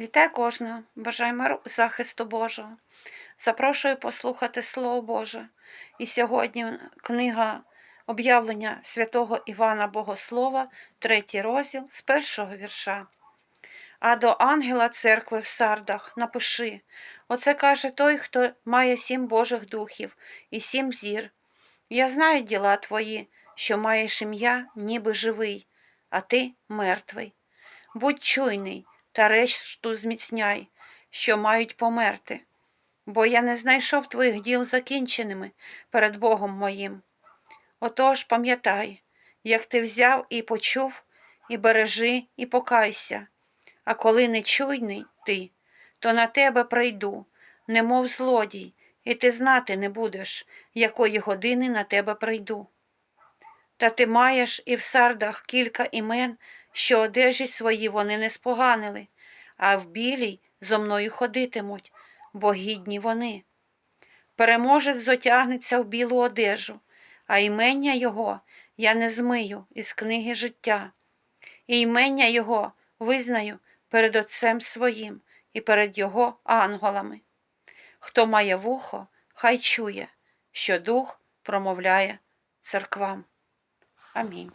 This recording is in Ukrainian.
Вітаю кожного, бажаю миру захисту Божого. Запрошую послухати Слово Боже. І сьогодні книга об'явлення святого Івана Богослова, третій розділ з першого вірша. А до ангела церкви в сардах напиши: Оце каже той, хто має сім Божих духів і сім зір. Я знаю діла твої, що маєш ім'я, ніби живий, а ти мертвий. Будь чуйний та решту зміцняй, що мають померти, бо я не знайшов твоїх діл закінченими перед Богом моїм. Отож пам'ятай, як ти взяв і почув, і бережи, і покайся, а коли не чуйний ти, то на тебе прийду, немов злодій, і ти знати не будеш, якої години на тебе прийду. Та ти маєш і в сардах кілька імен, що одежі свої вони не споганили, а в білій зо мною ходитимуть, бо гідні вони. Переможець зотягнеться в білу одежу, а імення його я не змию із книги життя, і імення його визнаю перед Отцем своїм і перед Його ангелами. Хто має вухо, хай чує, що Дух промовляє церквам. Амінь.